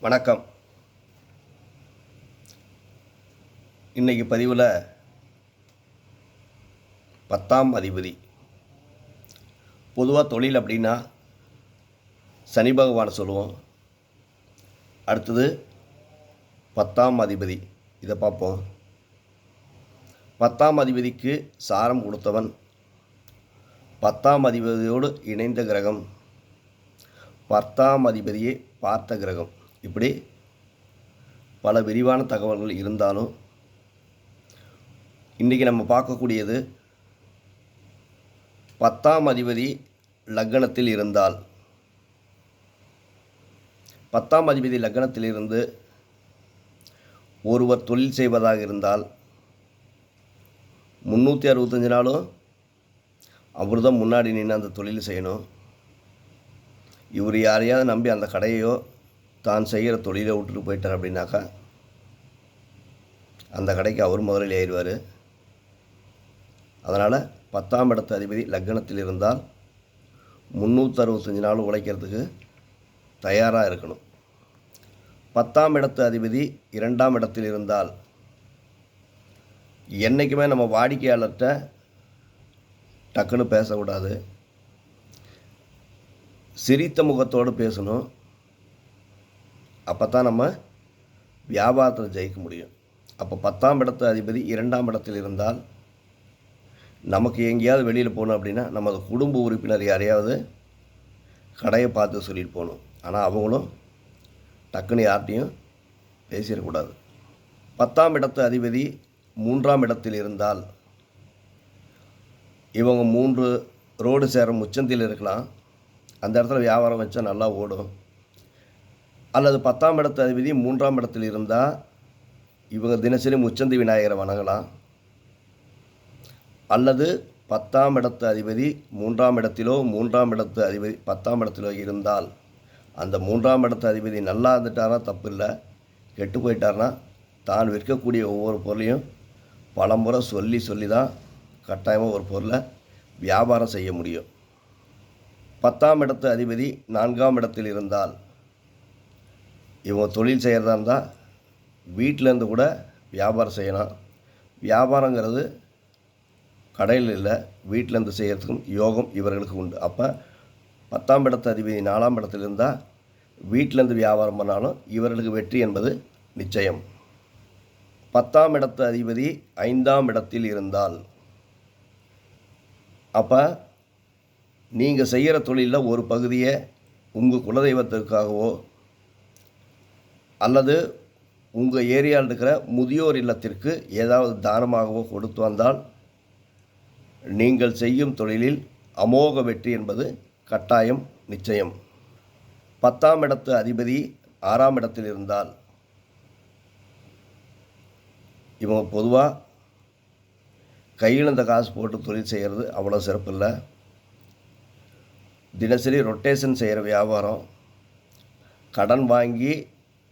வணக்கம். இன்னைக்கு பதிவில் பத்தாம் அதிபதி. பொதுவாக தொழில் அப்படின்னா சனி பகவானை சொல்லுவோம். அடுத்தது பத்தாம் அதிபதி. இதை பார்ப்போம். பத்தாம் அதிபதிக்கு சாரம் கொடுத்தவன். பத்தாம் அதிபதியோடு இணைந்த கிரகம். பத்தாம் அதிபதியை பார்த்த கிரகம். இப்படி பல விரிவான தகவல்கள் இருந்தாலும் இன்றைக்கி நம்ம பார்க்கக்கூடியது பத்தாம் அதிபதி லக்னத்தில் இருந்தால். பத்தாம் அதிபதி லக்னத்தில் இருந்து ஒருவர் தொழில் செய்வதாக இருந்தால் முந்நூற்றி அறுபத்தஞ்சு நாளும் அவர் தான் முன்னாடி நின்று அந்த தொழில் செய்யணும். இவர் யாரையாவது நம்பி அந்த கடையோ தான் செய்கிற தொழிலை விட்டுட்டு போயிட்டார் அப்படின்னாக்கா அந்த கடைக்கு அவர் முதலில் ஏறுவார். அதனால் பத்தாம் இடத்து அதிபதி லக்னத்தில் இருந்தால் முந்நூற்றி அறுபத்தஞ்சு நாள் உழைக்கிறதுக்கு தயாராக இருக்கணும். பத்தாம் இடத்து அதிபதி இரண்டாம் இடத்தில் இருந்தால் என்றைக்குமே நம்ம வாடிக்கையாளர்கிட்ட டக்குன்னு பேசக்கூடாது. சிரித்த முகத்தோடு பேசணும். அப்போ தான் நம்ம வியாபாரத்தில் ஜெயிக்க முடியும். அப்போ பத்தாம் இடத்து அதிபதி இரண்டாம் இடத்தில் இருந்தால் நமக்கு எங்கேயாவது வெளியில் போகணும் அப்படின்னா நமது குடும்ப உறுப்பினர் யாரையாவது கடையை பார்த்து சொல்லிட்டு போகணும். ஆனால் அவங்களும் டக்குன்னு யார்ட்டையும் பேசிடக்கூடாது. பத்தாம் இடத்து அதிபதி மூன்றாம் இடத்தில் இருந்தால் இவங்க மூன்று ரோடு சேரும் முச்சந்தியில் இருக்கலாம். அந்த இடத்துல வியாபாரம் வச்சா நல்லா ஓடும். அல்லது பத்தாம் இடத்து அதிபதி மூன்றாம் இடத்தில் இருந்தால் இவங்க தினசரி முச்சந்தி விநாயகரை வணங்கலாம். அல்லது பத்தாம் இடத்து அதிபதி மூன்றாம் இடத்திலோ மூன்றாம் இடத்து அதிபதி பத்தாம் இடத்திலோ இருந்தால் அந்த மூன்றாம் இடத்து அதிபதி நல்லா இருந்துட்டாரா? தப்பு இல்லை கெட்டு போயிட்டார்னா தான் விற்கக்கூடிய ஒவ்வொரு பொருளையும் பலமுறை சொல்லி சொல்லி தான் கட்டாயமாக ஒரு பொருளை வியாபாரம் செய்ய முடியும். பத்தாம் இடத்து அதிபதி நான்காம் இடத்தில் இருந்தால் இவங்க தொழில் செய்கிறதா இருந்தால் வீட்டிலேருந்து கூட வியாபாரம் செய்யலாம். வியாபாரங்கிறது கடையில் இல்லை வீட்டிலேருந்து செய்கிறதுக்கும் யோகம் இவர்களுக்கு உண்டு. அப்போ பத்தாம் இடத்து அதிபதி நாலாம் இடத்துல இருந்தால் வீட்டிலேருந்து வியாபாரம் பண்ணாலும் இவர்களுக்கு வெற்றி என்பது நிச்சயம். பத்தாம் இடத்து அதிபதி ஐந்தாம் இடத்தில் இருந்தால் அப்போ நீங்கள் செய்கிற தொழிலில் ஒரு பகுதியை உங்கள் குலதெய்வத்திற்காகவோ அல்லது உங்கள் ஏரியாவில் இருக்கிற முதியோர் இல்லத்திற்கு ஏதாவது தானமாகவோ கொடுத்து வந்தால் நீங்கள் செய்யும் தொழிலில் அமோக வெற்றி என்பது கட்டாயம் நிச்சயம். பத்தாம் இடத்து அதிபதி ஆறாம் இடத்தில் இருந்தால் இவங்க பொதுவாக கையில் இந்த காசு போட்டு தொழில் செய்கிறது அவ்வளோ சிறப்பு இல்லை தினசரி ரொட்டேஷன் செய்கிற வியாபாரம் கடன் வாங்கி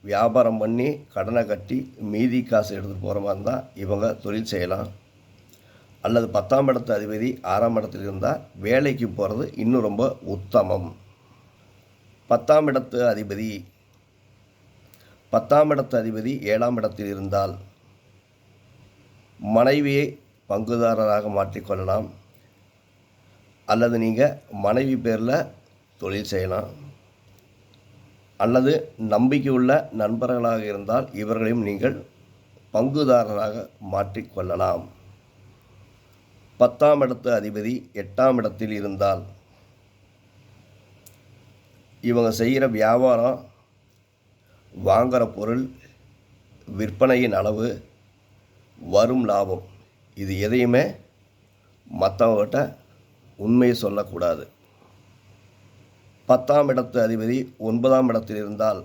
வியாபாரம் பண்ணி கடனை கட்டி மீதி காசு எடுத்துகிட்டு போகிற மாதிரி இருந்தால் இவங்க தொழில் செய்யலாம். அல்லது பத்தாம் இடத்து அதிபதி ஆறாம் இடத்தில் இருந்தால் வேலைக்கு போகிறது இன்னும் ரொம்ப உத்தமம். பத்தாம் இடத்து அதிபதி. பத்தாம் இடத்து அதிபதி ஏழாம் இடத்தில் இருந்தால் மனைவியை பங்குதாரராக மாற்றிக்கொள்ளலாம் அல்லது நீங்கள் மனைவி பேரில் தொழில் செய்யலாம். அல்லது நம்பிக்கையுள்ள நண்பர்களாக இருந்தால் இவர்களையும் நீங்கள் பங்குதாரராக மாற்றிக்கொள்ளலாம். பத்தாம் இடத்து அதிபதி எட்டாம் இடத்தில் இருந்தால் இவங்க செய்கிற வியாபாரம் வாங்குகிற பொருள் விற்பனையின் அளவு வரும் லாபம். இது எதையுமே மற்றவங்ககிட்ட உண்மையை சொல்லக்கூடாது. பத்தாம் இடத்து அதிபதி ஒன்பதாம் இடத்தில் இருந்தால்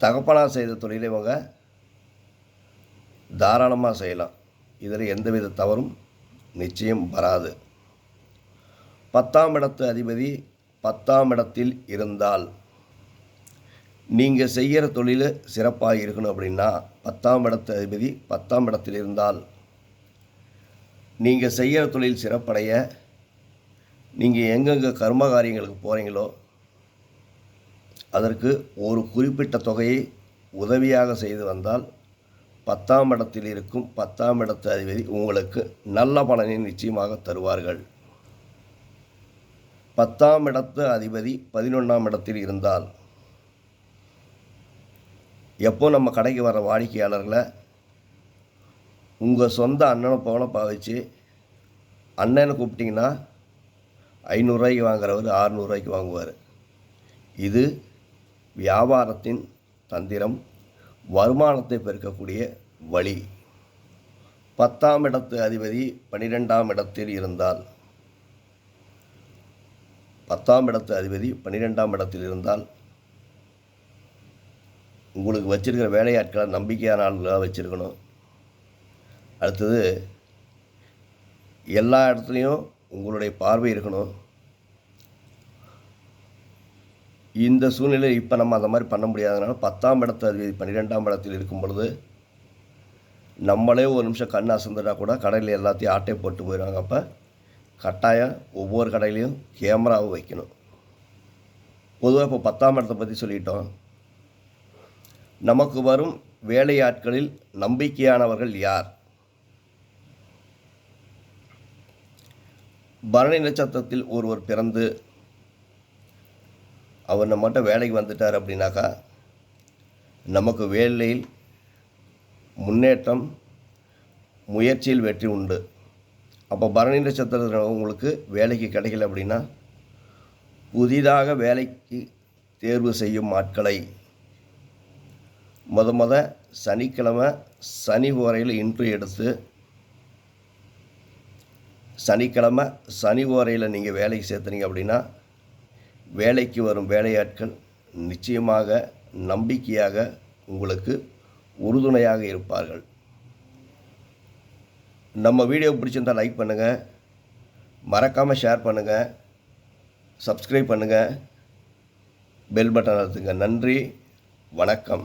தகப்பனா செய்த தொழிலை இவங்க தாராளமாக செய்யலாம். இதில் எந்தவித தவறும் நிச்சயம் வராது. பத்தாம் இடத்து அதிபதி பத்தாம் இடத்தில் இருந்தால் நீங்கள் செய்கிற தொழில் சிறப்பாக இருக்கணும் அப்படின்னா பத்தாம் இடத்து அதிபதி பத்தாம் இடத்தில் இருந்தால் நீங்கள் செய்கிற தொழில் சிறப்படைய நீங்கள் எங்கெங்கே கர்ம காரியங்களுக்கு போகிறீங்களோ அதற்கு ஒரு குறிப்பிட்ட தொகையை உதவியாக செய்து வந்தால் பத்தாம் இடத்தில் இருக்கும் பத்தாம் இடத்து அதிபதி உங்களுக்கு நல்ல பலனை நிச்சயமாக தருவார்கள். பத்தாம் இடத்து அதிபதி பதினொன்றாம் இடத்தில் இருந்தால் எப்போ நம்ம கடைக்கு வர வாடிக்கையாளர்களை உங்கள் சொந்த அண்ணனை போல பாவிச்சு அண்ணனை கூப்பிட்டிங்கன்னா ஐநூறுரூவாய்க்கு வாங்குறவர் ஆறுநூறுவாய்க்கு வாங்குவார். இது வியாபாரத்தின் தந்திரம் வருமானத்தை பெருக்கக்கூடிய வழி. பத்தாம் இடத்து அதிபதி பன்னிரெண்டாம் இடத்தில் இருந்தால் பத்தாம் இடத்து அதிபதி பன்னிரெண்டாம் இடத்தில் இருந்தால் உங்களுக்கு வச்சிருக்கிற வேலையாட்களை நம்பிக்கையான ஆளுகளாக வச்சுருக்கணும். அடுத்தது எல்லா இடத்துலையும் உங்களுடைய பார்வை இருக்கணும். இந்த சூழ்நிலையில் இப்போ நம்ம அந்த மாதிரி பண்ண முடியாதனால பத்தாம் இடத்து அதிபதி பன்னிரெண்டாம் இடத்தில் இருக்கும் பொழுது நம்மளே ஒரு நிமிஷம் கண் அசந்துட்டா கூட கடையில் எல்லாத்தையும் ஆட்டை போட்டு போயிடுவாங்க. அப்போ கட்டாயம் ஒவ்வொரு கடையிலையும் கேமராவை வைக்கணும். பொதுவாக இப்போ பத்தாம் இடத்தை பற்றி சொல்லிட்டோம். நமக்கு வரும் வேலையாட்களில் நம்பிக்கையானவர்கள் யார்? பரணி நட்சத்திரத்தில் ஒருவர் பிறந்து அவர் நம்மகிட்ட வேலைக்கு வந்துட்டார் அப்படின்னாக்கா நமக்கு வேலையில் முன்னேற்றம் முயற்சியில் வெற்றி உண்டு. அப்போ பரணி நட்சத்திரத்தில் உங்களுக்கு வேலைக்கு கிடைக்கல அப்படின்னா புதிதாக வேலைக்கு தேர்வு செய்யும் ஆட்களை முத முத சனிக்கிழமை சனி ஓரையில் இன்று எடுத்து சனிக்கிழமை சனி ஓரையில் நீங்கள் வேலைக்கு சேர்த்துனீங்க அப்படின்னா வேலைக்கு வரும் வேலையாட்கள் நிச்சயமாக நம்பிக்கையாக உங்களுக்கு உறுதுணையாக இருப்பார்கள். நம்ம வீடியோ பிடிச்சிருந்தா லைக் பண்ணுங்கள் மறக்காமல் ஷேர் பண்ணுங்கள் சப்ஸ்கிரைப் பண்ணுங்கள் பெல் பட்டன் அழுத்துங்க. நன்றி. வணக்கம்.